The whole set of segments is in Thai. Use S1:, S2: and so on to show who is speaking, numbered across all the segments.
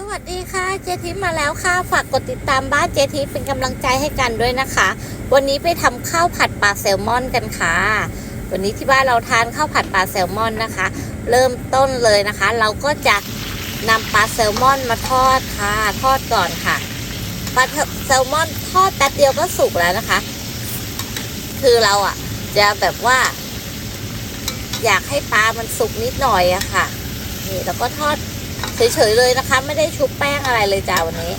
S1: สวัสดีค่ะเจทิปมาแล้วค่ะ ฝากกดติดตามบ้านเจทิปเป็นกำลังใจให้กันด้วยนะคะ วันนี้ไปทำข้าวผัดปลาแซลมอนกันค่ะ วันนี้ที่บ้านเราทานข้าวผัดปลาแซลมอนนะคะ เริ่มต้นเลยนะคะ เราก็จะนำปลาแซลมอนมาทอดค่ะ ทอดก่อนค่ะปลาแซลมอนทอดแป๊บเดียวก็สุกแล้วนะคะ คือเราอะ จะแบบว่า อยากให้ปลามันสุกนิดหน่อยอะค่ะนี่แล้วก็ทอด เฉยๆเลยนะคะ ไม่ได้ชุบแป้งอะไรเลยจ้าวันนี้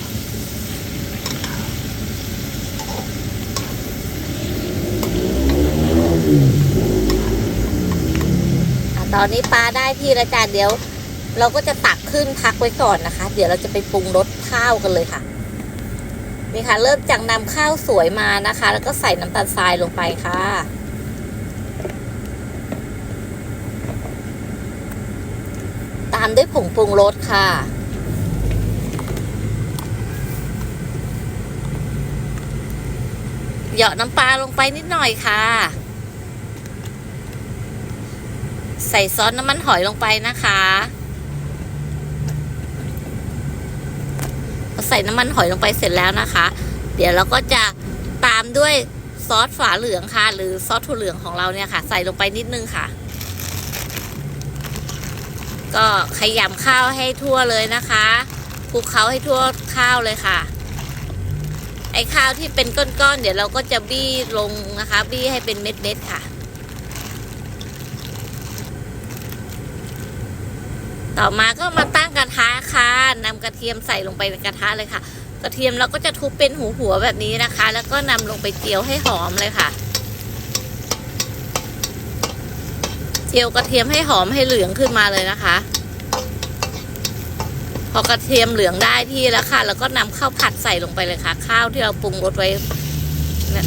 S1: อะตอนนี้ปลาได้ที่แล้วจ้าเดี๋ยว เราก็จะตักขึ้นพักไว้ก่อนนะคะ เดี๋ยวเราจะไปปรุงรสข้าวกันเลยค่ะนี่ค่ะ เริ่มจากนำข้าวสวยมานะคะ แล้วก็ใส่น้ำตาลทรายลงไปค่ะามด้วยผงปรุงรสค่ะ เหยาะน้ำปลาลงไปนิดหน่อยค่ะ ใส่ซอสน้ำมันหอยลงไปนะคะพอใส่น้ำมันหอยลงไปเสร็จแล้วนะคะ เดี๋ยวเราก็จะตามด้วยซอสฝาเหลืองค่ะ หรือซอสถั่วเหลืองของเราเนี่ยค่ะ ใส่ลงไปนิดนึงค่ะ ก็ขยำข้าวให้ทั่วเลยนะคะคลุกเคล้าให้ทั่วข้าวเลยค่ะ ไอ้ข้าวที่เป็นก้อนๆเดี๋ยวเราก็จะบี้ลงนะคะ บี้ให้เป็นเม็ดๆค่ะ ต่อมาก็มาตั้งกระทะค่ะนำกระเทียมใส่ลงไปในกระทะเลยค่ะ กระเทียมเราก็จะทุบเป็นหูหัวๆแบบนี้นะคะ แล้วก็นำลงไปเจียวให้หอมเลยค่ะ เจียวกระเทียมให้หอมให้เหลืองขึ้นมาเลยนะคะ พอกระเทียมเหลืองได้ที่แล้วค่ะ แล้วก็นำข้าวผัดใส่ลงไปเลยค่ะ ข้าวที่เราปรุงรสไว้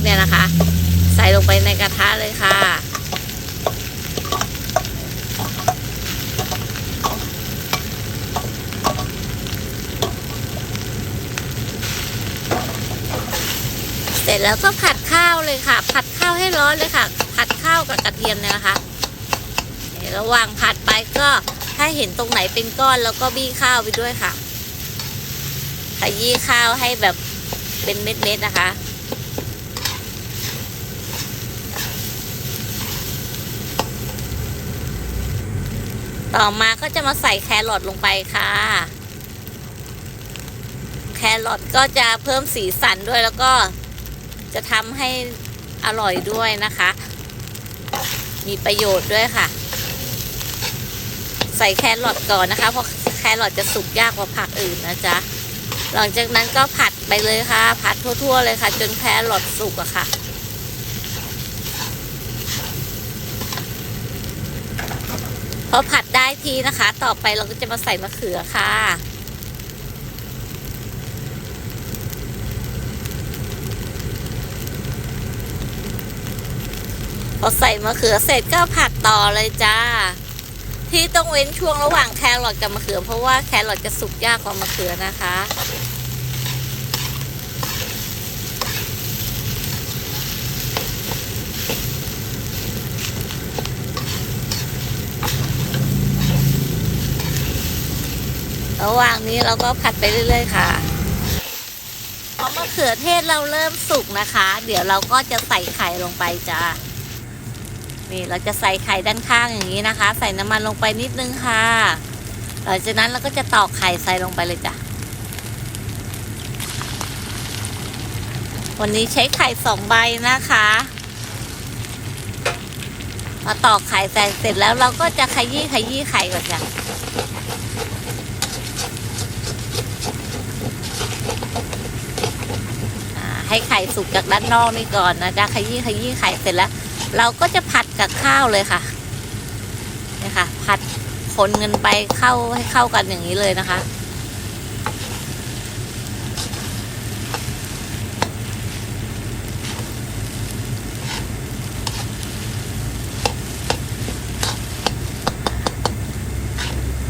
S1: เนี่ยนะคะ ใส่ลงไปในกระทะเลยค่ะเสร็จแล้วก็ผัดข้าวเลยค่ะ ผัดข้าวให้ร้อนเลยค่ะ ผัดข้าวกับกระเทียมเนี่ยนะคะ ระหว่างผัดไปก็ถ้าเห็นตรงไหนเป็นก้อนแล้วก็บี้ข้าวไปด้วยค่ะขยี้ข้าวให้แบบเป็นเม็ดๆนะคะต่อมาก็จะมาใส่แครอทลงไปค่ะ แครอทก็จะเพิ่มสีสันด้วยแล้วก็จะทำให้อร่อยด้วยนะคะ มีประโยชน์ด้วยค่ะ ใส่แครอทก่อนนะคะ เพราะแครอทจะสุกยากกว่าผักอื่นนะจ๊ะหลังจากนั้นก็ผัดไปเลยค่ะ ผัดทั่ว ๆ เลยค่ะ จนแครอทสุกอะค่ะพอผัดได้ทีนะคะ ต่อไปเราก็จะมาใส่มะเขือค่ะ พอใส่มะเขือเสร็จก็ผัดต่อเลยจ้า ที่ต้องเว้นช่วงระหว่างแครอทกับมะเขือ เพราะว่าแครอทจะสุกยากกว่ามะเขือนะคะ ระหว่างนี้เราก็ผัดไปเรื่อยๆค่ะพอมะเขือเทศเราเริ่มสุกนะคะ เดี๋ยวเราก็จะใส่ไข่ลงไปจ้า นี่เราจะใส่ไข่ด้านข้างอย่างนี้นะคะ ใส่น้ำมันลงไปนิดนึงค่ะหลังจากนั้นเราก็จะตอกไข่ใส่ลงไปเลยจ้ะวันนี้ใช้ไข่สองใบนะคะพอตอกไข่ใส่เสร็จแล้วเราก็จะขยี้ขยี้ไข่ก่อนจ้ะให้ไข่สุกจากด้านนอกนี่ก่อนนะจ๊ะขยี้ขยี้ไข่เสร็จแล้ว เราก็จะผัดกับข้าวเลยค่ะเนี่ยค่ะ ผัดคนเงินไปเข้าให้เข้ากันอย่างนี้เลยนะคะ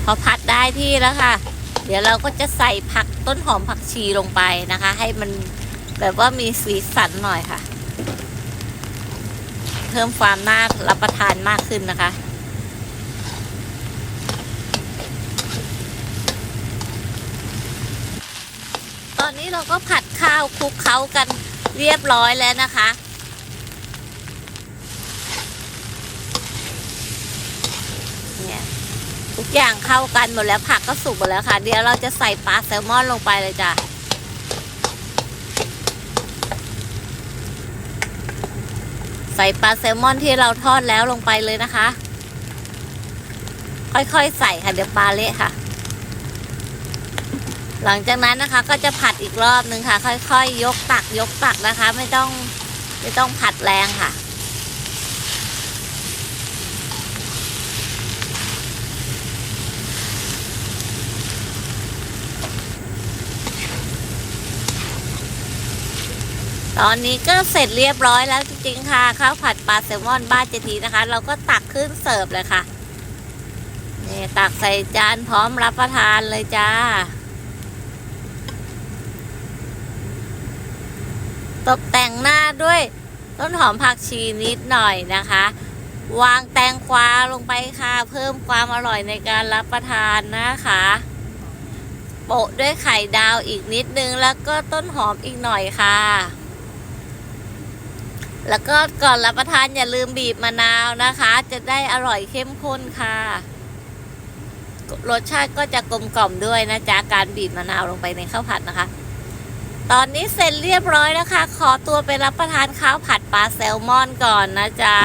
S1: พอผัดได้ที่แล้วค่ะ เดี๋ยวเราก็จะใส่ผักต้นหอมผักชีลงไปนะคะ ให้มันแบบว่ามีสีสันหน่อยค่ะ เพิ่มความน่ารับประทานมากขึ้นนะคะ ตอนี้เราก็ผัดข้าวคลุกเคล้ากันเรียบร้อยแล้วนะคะเนี่ยทุกอย่างเข้ากันหมดแล้วผักก็สุกหมดแล้วค่ะ เดี๋ยวเราจะใส่ปลาแซลมอนลงไปเลยจ้ะ ใส่ปลาแซลมอนที่เราทอดแล้วลงไปเลยนะคะ ค่อยๆใส่ค่ะเดี๋ยวปลาเละค่ะ หลังจากนั้นนะคะ ก็จะผัดอีกรอบนึงค่ะ ค่อยๆยกตักยกตักนะคะ ไม่ต้องไม่ต้องผัดแรงค่ะ ตอนนี้ก็เสร็จเรียบร้อยแล้วจริงๆค่ะข้าวผัดปลาแซลมอนบ้านเจทีนะคะ เราก็ตักขึ้นเสิร์ฟเลยค่ะนี่ตักใส่จานพร้อมรับประทานเลยจ้า ตกแต่งหน้าด้วยต้นหอมผักชีนิดหน่อยนะคะ วางแตงกวาลงไปค่ะ เพิ่มความอร่อยในการรับประทานนะคะโปะด้วยไข่ดาวอีกนิดนึงแล้วก็ต้นหอมอีกหน่อยค่ะ แล้วก็ก่อนรับประทานอย่าลืมบีบมะนาวนะคะ จะได้อร่อยเข้มข้นค่ะ รสชาติก็จะกลมกล่อมด้วยนะจ๊ะการบีบมะนาวลงไปในข้าวผัดนะคะ ตอนนี้เสร็จเรียบร้อยแล้วค่ะ ขอตัวไปรับประทานข้าวผัดปลาแซลมอนก่อนนะจ๊ะ